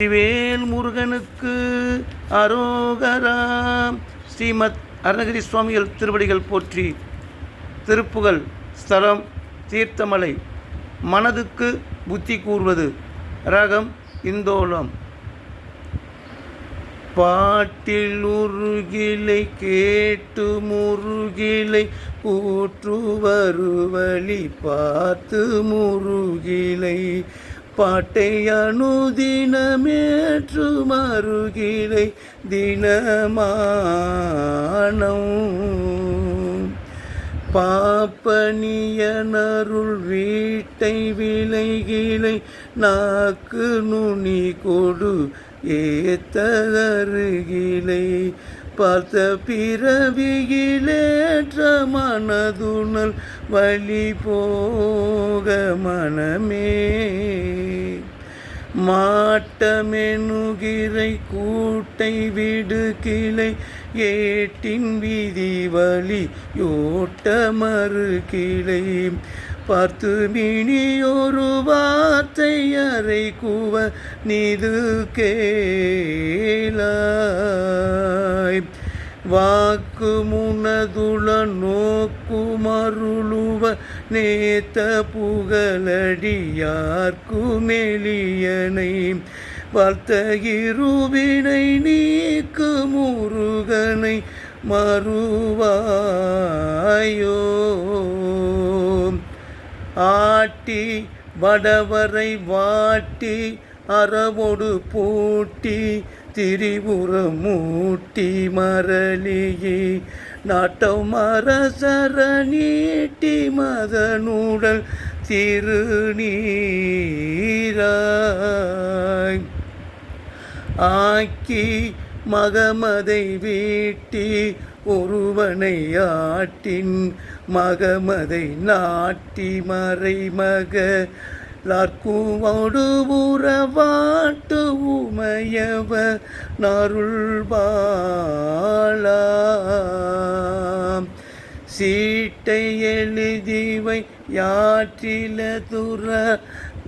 ஸ்ரீவேல் முருகனுக்கு அரோகராம் ஸ்ரீமத் அருணகிரி சுவாமிகள் திருவடிகள் போற்றி. திருப்புகழ் ஸ்தலம் தீர்த்தமலை. மனதுக்கு புத்தி கூறுவது ரகம் இந்தோலம் பாட்டில் உருகிலை கேட்டு முருகிலை கூற்று வருவழி பார்த்து முருகிலை பாட்டை அனுதினமேற்று மருகிலை தினமானம். பாப்பனியனருள் வீட்டை விலைகிலை நாக்கு நுனி கொடு ஏத்தருகிலை பார்த்த பிறவியிலேற்ற மனதுணல் வழி போக மனமே. மாட்டமெனுகிறை கூட்டை விடு கிளை ஏட்டின் விதி வழி யோட்ட மறு கிளை. பார்த்து மினி ஒரு வார்த்தை அறை கூவ நிது கேளாய் வாக்கு முனதுள நோக்குமருளுவ நேத்த புகழடியார்க்கு மெலியனை வாழ்த்த இருவினை நீக்கு முருகனை மறுவாயோ. ஆட்டி வடவரை வாட்டி அறவொடு பூட்டி திரிபுரம் மூட்டி மரளியே. நாட்டம் அரசர நீட்டி மதனுடல் திருநீராய். ஆக்கி மகமதை வீட்டி ஒருவனை ஆட்டின் மகமதை நாட்டி மறைமக லார்க்கூவோடு உறவாட்டு உமையவ நருள்பாலா சீட்டை எழுதிவை யாற்றில துற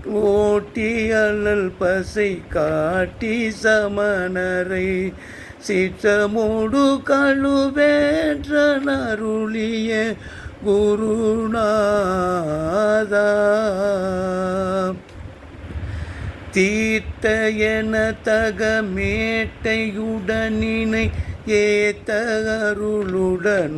ஓட்டி அழல் பசை காட்டி சமணரை. சிற்றமோடு கழுவேற்ற நருளிய குருநாதா. தீர்த்த என தக மேட்டையுடனினை ஏத்த அருளுட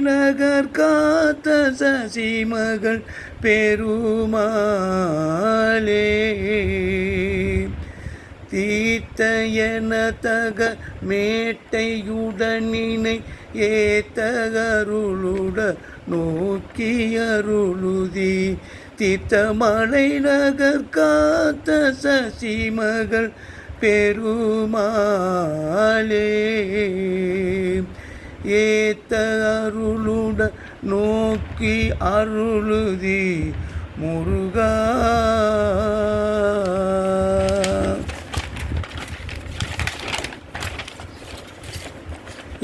நகர் காத்த சசிமகள் பெருமாளே. தீ என மேட்டையுடனினை ஏத்தகருளுட நோக்கியருளுதி. தித்தமலை நகர் காத்த சசிமகள் பெருமாளே. ஏத்த அருளுட நோக்கி அருளுதி முருகா.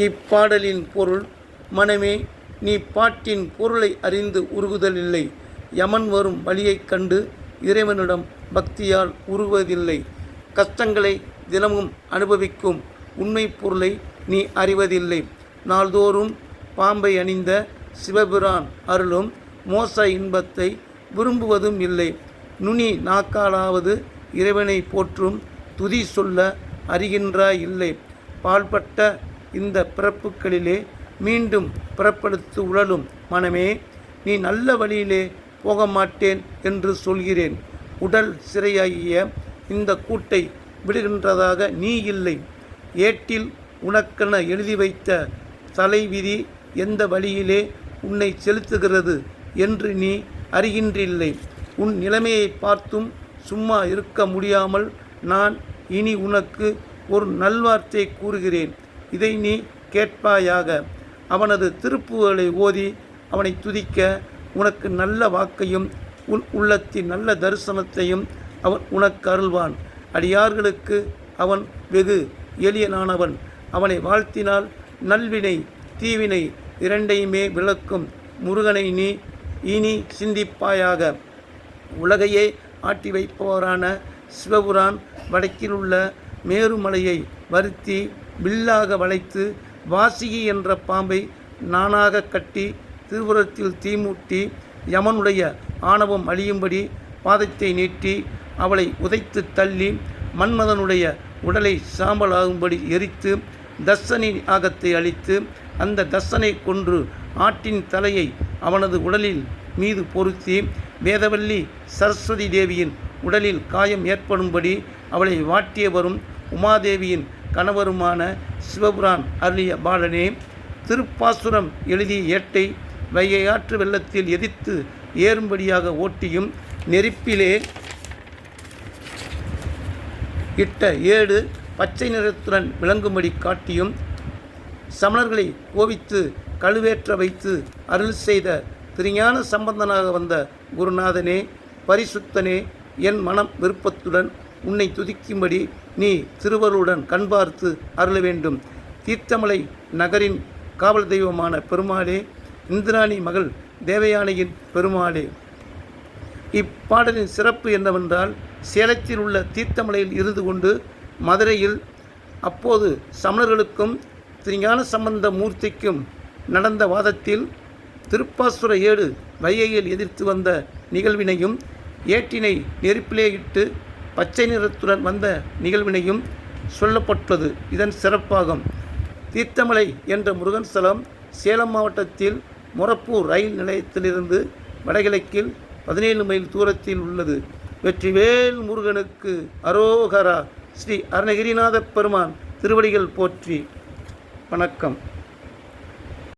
இப்பாடலின் பொருள் மனமே நீ பாட்டின் பொருளை அறிந்து உருகுதலில்லை. யமன் வரும் வழியைக் கண்டு இறைவனிடம் பக்தியால் உருவதில்லை கஷ்டங்களை தினமும் அனுபவிக்கும் உண்மை பொருளை நீ அறிவதில்லை. நாள்தோறும் பாம்பை அணிந்த சிவபிரான் அருளும் மோச இன்பத்தை விரும்புவதும் இல்லை. நுனி நாக்காலாவது இறைவனை போற்றும் துதி சொல்ல அறிகின்றாய் இல்லை. பால்பட்ட இந்த பிறப்புகளிலே மீண்டும் பிறப்படுத்து உழலும். மனமே நீ நல்ல வழியிலே போக மாட்டேன் என்று சொல்கிறேன். உடல் சிறையாகிய இந்த கூட்டை விடுகின்றதாக நீ இல்லை. ஏட்டில் உனக்கென எழுதி வைத்த தலைவிதி எந்த வழியிலே உன்னை செலுத்துகிறது என்று நீ அறிகின்றில்லை. உன் நிலைமையை பார்த்தும் சும்மா இருக்க முடியாமல் நான் இனி உனக்கு ஒரு நல்வார்த்தை கூறுகிறேன். இதை நீ கேட்பாயாக. அவனது திருப்புகளை ஓதி அவனை துதிக்க உனக்கு நல்ல வாக்கையும் உன் உள்ளத்தின் நல்ல தரிசனத்தையும் அவன் உனக்கு அருள்வான். அடியார்களுக்கு அவன் வெகு எளியனானவன். அவனை வாழ்த்தினால் நல்வினை தீவினை இரண்டையுமே விளக்கும். முருகனை நீ இனி சிந்திப்பாயாக. உலகையே ஆட்டி வைப்பவரான சிவபுரான் வடக்கில் உள்ள மேருமலையை வருத்தி வில்லாக வளைத்து வாசிகி என்ற பாம்பை நானாக கட்டி திருபுரத்தில் தீமூட்டி யமனுடைய ஆணவம் அழியும்படி பாதத்தை நீட்டி அவளை உதைத்து தள்ளி மன்மதனுடைய உடலை சாம்பலாகும்படி எரித்து தர்சனி ஆகத்தை அழித்து அந்த தர்சனை கொன்று ஆட்டின் தலையை அவனது உடலில் மீது பொருத்தி வேதவல்லி சரஸ்வதி தேவியின் உடலில் காயம் ஏற்படும்படி அவளை வாட்டியவரும் உமாதேவியின் கணவருமான சிவபுரான் அருளிய பாலனே திருப்பாசுரம் எழுதிய ஏட்டை வைகையாற்று வெள்ளத்தில் எதிர்த்து ஏறும்படியாக ஓட்டியும் நெருப்பிலே இட்ட ஏடு பச்சை நிறத்துடன் விளங்கும்படி காட்டியும் சமணர்களை கோவித்து கழுவேற்ற வைத்து அருள் செய்த திருஞான சம்பந்தனாக வந்த குருநாதனே பரிசுத்தனே என் மனம் விருப்பத்துடன் உன்னை துதிக்கும்படி நீ திருவருடன் கண் பார்த்து அருள வேண்டும். தீர்த்தமலை நகரின் காவல் தெய்வமான பெருமாளே இந்திராணி மகள் தேவயானையின் பெருமாளே. இப்பாடலின் சிறப்பு என்னவென்றால் சேலத்தில் உள்ள தீர்த்தமலையில் இருந்து கொண்டு மதுரையில் அப்போது சமணர்களுக்கும் திருஞான சம்பந்த மூர்த்திக்கும் நடந்த வாதத்தில் திருப்பாசுர ஏடு வைகையில் எதிர்த்து வந்த நிகழ்வினையும் ஏட்டினை நெருப்பிலே இட்டு பச்சை நிறத்துடன் வந்த நிகழ்வினையும் சொல்லப்பட்டது. இதன் சிறப்பாகும். தீர்த்தமலை என்ற முருகன் ஸ்தலம் சேலம் மாவட்டத்தில் மொரப்பூர் ரயில் நிலையத்திலிருந்து வடகிழக்கில் பதினேழு மைல் தூரத்தில் உள்ளது. வெற்றிவேல் முருகனுக்கு அரோகரா. ஸ்ரீ அருணகிரிநாத பெருமான் திருவடிகள் போற்றி. வணக்கம்.